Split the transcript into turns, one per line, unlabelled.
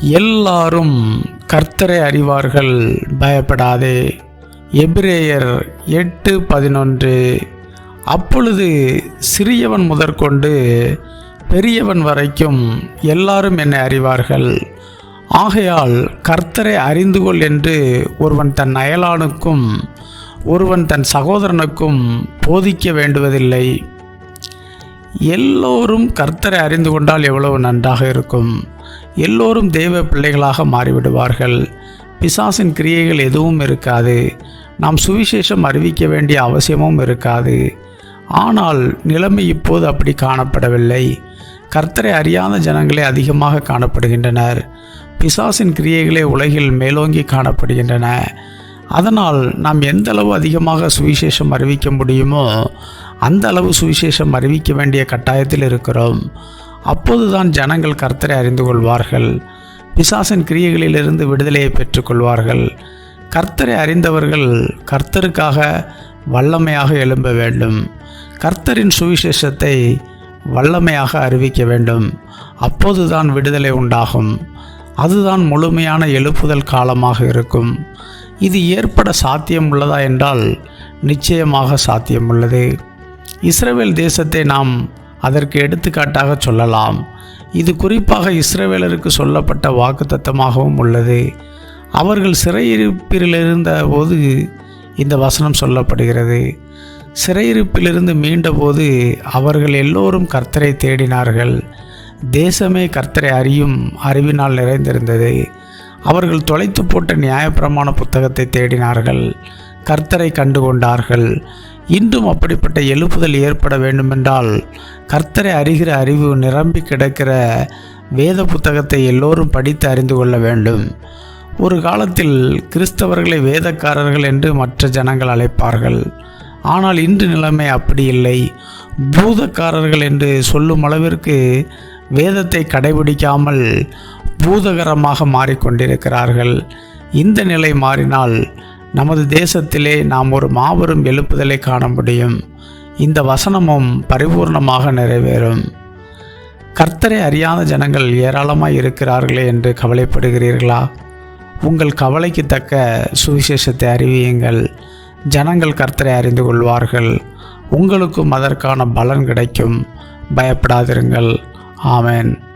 எல்லாரும் கர்த்தரை அறிவார்கள். பயப்படாதே. எபிரேயர் எட்டு பதினொன்று. அப்பொழுது சிறியவன் முதற்கொண்டு பெரியவன் வரைக்கும் எல்லாரும் என்னை அறிவார்கள். ஆகையால் கர்த்தரை அறிந்து கொள் என்று ஒருவன் தன் அயலானுக்கும் ஒருவன் தன் சகோதரனுக்கும் போதிக்க வேண்டுவதில்லை. எல்லோரும் கர்த்தரை அறிந்து கொண்டால் எவ்வளவு நன்றாக இருக்கும். எல்லோரும் தெய்வ பிள்ளைகளாக மாறிவிடுவார்கள். பிசாசின் கிரியைகள் எதுவும் இருக்காது. நாம் சுவிசேஷம் அறிவிக்க வேண்டிய அவசியமும் இருக்காது. ஆனால் நிலைமை இப்போது அப்படி காணப்படவில்லை. கர்த்தரை அறியாத ஜனங்களே அதிகமாக காணப்படுகின்றனர். பிசாசின் கிரியைகளே உலகில் மேலோங்கி காணப்படுகின்றன. அதனால் நாம் எந்த அளவு அதிகமாக சுவிசேஷம் அறிவிக்க முடியுமோ அந்த அளவு சுவிசேஷம் அறிவிக்க வேண்டிய கட்டாயத்தில் இருக்கிறோம். அப்போதுதான் ஜனங்கள் கர்த்தரை அறிந்து கொள்வார்கள். பிசாசின் கிரியைகளிலிருந்து விடுதலையை பெற்றுக்கொள்வார்கள். கர்த்தரை அறிந்தவர்கள் கர்த்தருக்காக வல்லமையாக எழும்ப வேண்டும். கர்த்தரின் சுவிசேஷத்தை வல்லமையாக அறிவிக்க வேண்டும். அப்போதுதான் விடுதலை உண்டாகும். அதுதான் முழுமையான எழுப்புதல் காலமாக இருக்கும். இது ஏற்பட சாத்தியம் உள்ளதா என்றால் நிச்சயமாக சாத்தியம் உள்ளது. இஸ்ரேல் தேசத்தை நாம் அதற்கு எடுத்துக்காட்டாக சொல்லலாம். இது குறிப்பாக இஸ்ரேவேலருக்கு சொல்லப்பட்ட வாக்குத்தத்தமாகவும் உள்ளது. அவர்கள் சிறையிருப்பிலிருந்த போது இந்த வசனம் சொல்லப்படுகிறது. சிறையிருப்பிலிருந்து மீண்டபோது அவர்கள் எல்லோரும் கர்த்தரை தேடினார்கள். தேசமே கர்த்தரை அறியும் அறிவினால் நிறைந்திருந்தது. அவர்கள் தொலைத்து போட்ட நியாயப்பிரமாண புத்தகத்தை தேடினார்கள். கர்த்தரை கண்டுகொண்டார்கள். இன்றும் அப்படிப்பட்ட எழுப்புதல் ஏற்பட வேண்டுமென்றால் கர்த்தரை அறிகிற அறிவு நிரம்பி கிடக்கிற வேத புத்தகத்தை எல்லோரும் படித்து அறிந்து கொள்ள வேண்டும். ஒரு காலத்தில் கிறிஸ்தவர்களை வேதக்காரர்கள் என்று மற்ற ஜனங்கள் அழைப்பார்கள். ஆனால் இன்று நிலைமை அப்படி இல்லை. பூதக்காரர்கள் என்று சொல்லும் அளவிற்கு வேதத்தை கடைபிடிக்காமல் பூதகரமாக மாறிக்கொண்டிருக்கிறார்கள். இந்த நிலை மாறினால் நமது தேசத்திலே நாம் ஒரு மாபெரும் எழுப்புதலை காண முடியும். இந்த வசனமும் பரிபூர்ணமாக நிறைவேறும். கர்த்தரை அறியாத ஜனங்கள் ஏராளமாக இருக்கிறார்களே என்று கவலைப்படுகிறீர்களா? உங்கள் கவலைக்கு தக்க சுவிசேஷத்தை அறிவியுங்கள். ஜனங்கள் கர்த்தரை அறிந்து கொள்வார்கள். உங்களுக்கும் அதற்கான பலன் கிடைக்கும். பயப்படாதிருங்கள். ஆமேன்.